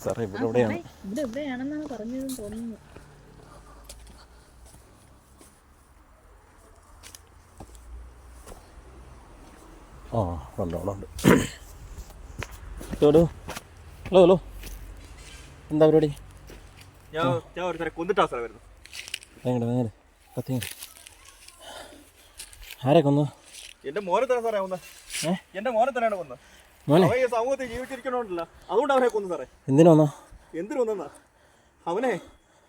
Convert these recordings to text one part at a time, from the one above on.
സാറേ ഇവിടെ എവിടെയാണ്? ഇവിടെ എവിടെയാണെന്നാണ് പറഞ്ഞതെന്ന് തോന്നുന്നു. ആ ഉണ്ട് അവിടെ ഉണ്ട് ഹലോ ഹലോ. ഹലോ എന്താ പരിപാടി? ഞാൻ ഞാൻ ഒരുത്തരെ കൊന്നിട്ടാ സാറേ വരുന്നു എങ്ങനെ എങ്ങനെ കത്തി ആരെ കൊന്നു? എന്റെ മോനെ തന്നെ സാറേ കൊന്നത് ഏ? എന്റെ മോനെ തന്നെയാണ് കൊന്നത് മോനെ. അവൻ ഈ സമൂഹത്തിൽ ജീവിച്ചിരിക്കണോണ്ടല്ല. അതുകൊണ്ട് അവനെ കൊന്നു സാറേ. എന്തിനു വന്നോ? എന്തിനു കൊന്നെന്നാ അവനെ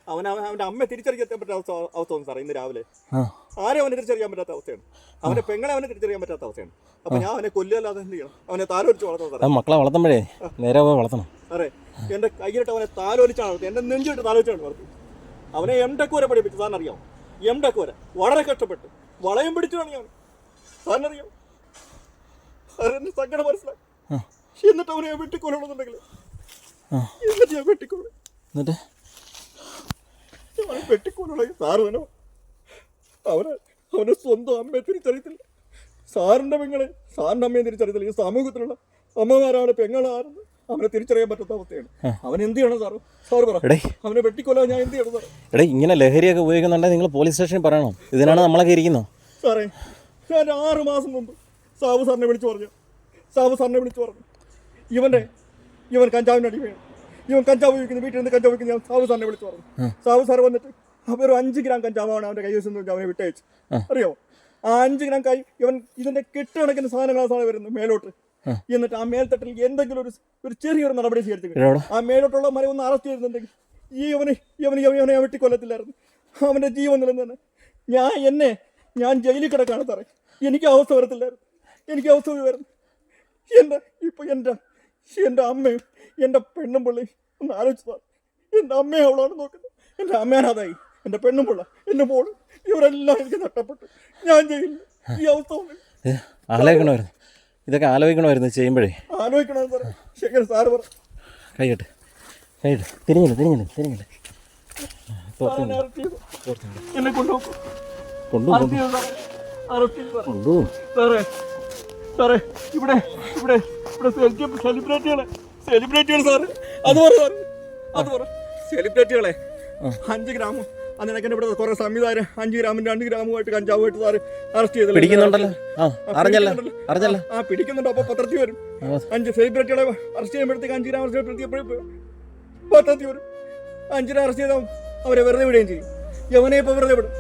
അവൻ അവൻ അവന്റെ അമ്മയെ തിരിച്ചറിയാൻ പറ്റാത്ത അവസ്ഥ അവസ്ഥ വന്നു സാറേ ഇന്ന് രാവിലെ. ആ. ആരെയും അവനെ തിരിച്ചറിയാൻ പറ്റാത്ത അവസ്ഥയാണ്? അവന്റെ പെങ്ങളെ അവനെ തിരിച്ചറിയാൻ പറ്റാത്ത അവസ്ഥയാണ്. അപ്പൊ ഞാൻ അവനെ കൊല്ലല്ലാതെ എന്ത് ചെയ്യണം? അവനെ താലോലിച്ച് വളർത്തണം സാറേ. അത് മക്കളെ വളർത്തുമ്പോഴേ നേരെ പോയി വളർത്തണം. സാറേ എന്റെ കയ്യിലിട്ട് അവനെ താലോലിച്ചാണ് വളർത്തി. എന്റെ നെഞ്ചിട്ട് താലോലിച്ചാണ് വളർത്തി. അവനെ എം ടെക് വരെ പഠിപ്പിച്ചു. സാറിന് അറിയാം എം ടെക് വരെ. വളരെ കഷ്ടപ്പെട്ട്. വളയം പിടിച്ചാണ് ഞാൻ സാറിനറിയാം സാറിന്റെ സങ്കടം മനസ്സിലാക്കി. എന്നിട്ട് അവനെ വെട്ടിക്കൊല്ലണമെന്നുണ്ടെങ്കിൽ. എന്നിട്ട് ഞാൻ വെട്ടിക്കൊള്ളു എന്നിട്ട്? അവനെ വെട്ടിക്കൊല്ലണമെങ്കിൽ സാറ് തന്നെ അവനെ അവനെ സ്വന്തം അമ്മയെ തിരിച്ചറിയത്തില്ല. സാറിന്റെ പെങ്ങളെ സാറിന്റെ അമ്മയെ തിരിച്ചറിയത്തില്ല. ഈ സമൂഹത്തിലുള്ള അമ്മമാരാണ് പെങ്ങളാണെന്ന് അവനെ തിരിച്ചറിയാൻ പറ്റാത്ത അവസ്ഥയാണ്. അവൻ എന്ത് ചെയ്യണം സാറ്? സാറ് പറ. അവനെ വെട്ടിക്കൊല്ലാൻ ഞാൻ എന്ത് ചെയ്യണം സാറേ? എടേ ഇങ്ങനെ ലഹരിയൊക്കെ ഉപയോഗിക്കുന്നുണ്ടെങ്കിൽ നിങ്ങൾ പോലീസ് സ്റ്റേഷനിൽ പറയണം? ഇതിനാണ് നമ്മളൊക്കെ ഇരിക്കുന്നത് സാറേ ഞാൻ ആറ് മാസം മുമ്പ് സാബു സാറിനെ വിളിച്ചു പറഞ്ഞു. സാബു സാറിനെ വിളിച്ചു പറഞ്ഞു. ഇവന്റെ ഇവൻ കഞ്ചാവിന് അടിമയാണ്. ഇവൻ കഞ്ചാവ് ഉപയോഗിക്കുന്നു വീട്ടിൽ നിന്ന് കഞ്ചാവ് ഉപയോഗിക്കുന്നു ഞാൻ സാബു സാറിനെ വിളിച്ചു പറഞ്ഞു. സാബു സാർ വന്നിട്ട് അപ്പോൾ ഒരു അഞ്ച് ഗ്രാം കഞ്ചാവാണ് അവന്റെ കൈവശം നിന്ന് അവനെ വിട്ടയച്ചു. അറിയോ ആ അഞ്ച് ഗ്രാം കൈ ഇവൻ ഇതിന്റെ കെട്ടുകണക്കിന് സാധനങ്ങളാണ് വരുന്നത് മേലോട്ട്. എന്നിട്ട് ആ മേൽത്തട്ടിൽ എന്തെങ്കിലും ഒരു ഒരു ചെറിയൊരു നടപടി സ്വീകരിച്ചു ആ മേലോട്ടുള്ള മരം ഒന്ന് അറസ്റ്റ് ചെയ്തിട്ടുണ്ടെങ്കിൽ ഈ ഇവന് ഇവന് ഇവനെ വെട്ടിക്കൊല്ലത്തില്ലായിരുന്നു. അവന്റെ ജീവൻ നിലനിന്ന് ഞാൻ എന്നെ ഞാൻ ജയിലിൽ കിടക്കാണ് സാറേ. എനിക്ക് അവസ്ഥ വരത്തില്ലായിരുന്നു. എനിക്ക് അവസ്ഥ വരുന്നു എന്റെ ഇപ്പൊ എന്റെ എന്റെ അമ്മയും എന്റെ പെണ്ണും പിള്ളയും ഒന്ന് ആലോചിച്ചു സാർ എന്റെ അമ്മയെ അവളാണ് നോക്കുന്നത്. എന്റെ അമ്മേനാഥായി എന്റെ പെണ്ണും പിള്ള എന്റെ മോൾ ഇവരെല്ലാം എനിക്ക് നഷ്ടപ്പെട്ടു. ഞാൻ ചെയ്യില്ല ഈ അവസ്ഥ ആലോചിക്കണമായിരുന്നു. ഇതൊക്കെ ആലോചിക്കണമായിരുന്നു ചെയ്യുമ്പോഴേ. ആലോചിക്കണം സാറേ. ശേഖർ സാറ് പറ. കൈയിട്ട് കൈയിട്ട്. തിരിഞ്ഞില്ല തിരിഞ്ഞില്ല തിരിഞ്ഞില്ല. കൊണ്ടുപോകും കൊണ്ടുപോകും കൊണ്ടുപോകും സാറേ ഇവിടെ ഇവിടെ ഇവിടെ സെലിബ്രിറ്റികളെ സെലിബ്രിറ്റികൾ സാറ്. അത് പറ സാറ് അത് പറ. സെലിബ്രിറ്റികളെ അഞ്ച് ഗ്രാമം അതിനൊക്കെ ഇവിടെ കുറെ സംവിധാനം അഞ്ച് ഗ്രാമും രണ്ട് ഗ്രാമുമായിട്ട് കഞ്ചാവുമായിട്ട് സാറ് അറസ്റ്റ് ചെയ്തല്ലോ? പിടിക്കുന്നുണ്ടല്ലോ. ആ അറിഞ്ഞല്ല പിടിക്കുന്നുണ്ടല്ലോ. ആ പിടിക്കുന്നുണ്ട്. അപ്പൊ പത്രത്തിൽ വരും. അഞ്ച് സെലിബ്രിറ്റികളെ അറസ്റ്റ് ചെയ്യുമ്പോഴത്തേക്ക് അഞ്ച് ഗ്രാം അറസ്റ്റ് പത്രത്തിൽ വരും. അഞ്ചിനെ അറസ്റ്റ് ചെയ്താൽ അവരെ വെറുതെ വിടുകയും ചെയ്യും. യവനെ ഇപ്പൊ വെറുതെ വിടും.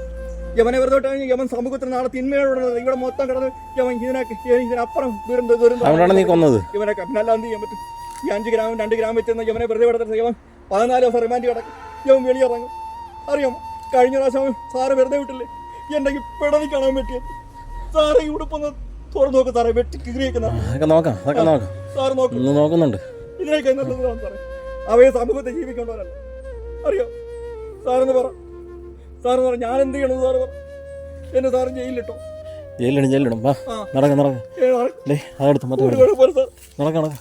യവനെ വെറുതെ യവൻ സമൂഹത്തിൽ നാളെ തിന്മയോടെ ഇവിടെ മൊത്തം കിടന്ന് യവൻ ഇതിനൊക്കെ ഇതിനപ്പുറം ദുരന്ത ദുരന്തം. നീ കൊന്നത്. ഇവനൊക്കെ പിന്നെല്ലാം എന്ത് ചെയ്യാൻ പറ്റും? ഈ അഞ്ച് ഗ്രാമം രണ്ട് ഗ്രാം വെച്ചെന്ന് യവനെ വെറുതെ വിടത്തില്ല ഇവൻ പതിനാല് ദിവസം റിമാൻഡ് കിടക്കും. ഇവൻ വെളിയിറങ്ങും അറിയാം കഴിഞ്ഞ പ്രാവശ്യം സാറ് വെറുതെ വിട്ടില്ലേ? എന്റെ ഈ കാണാൻ പറ്റിയത്. സാറ് ഉടുപ്പൊന്ന് തുറന്നു നോക്ക് സാറേ. വെട്ടി കീറിയേക്കുന്ന. നോക്കാം സാറ് നോക്കുന്നുണ്ട്. ഇതിനൊക്കെ നല്ലതാണ് സാറേ. അവയെ സമൂഹത്തെ ജീവിക്കേണ്ടവരല്ല. അറിയോ സാറെന്ന് പറ. സാറെന്ന് പറഞ്ഞു ഞാൻ എന്ത് ചെയ്യണം സാറ് എന്നെ സാറ് ജയിലിട്ടോ ജയിലിടും ജയിലിടും വാ നടക്കാം നടക്ക. അതെടുത്ത് മറ്റേ നടക്ക നടക്ക.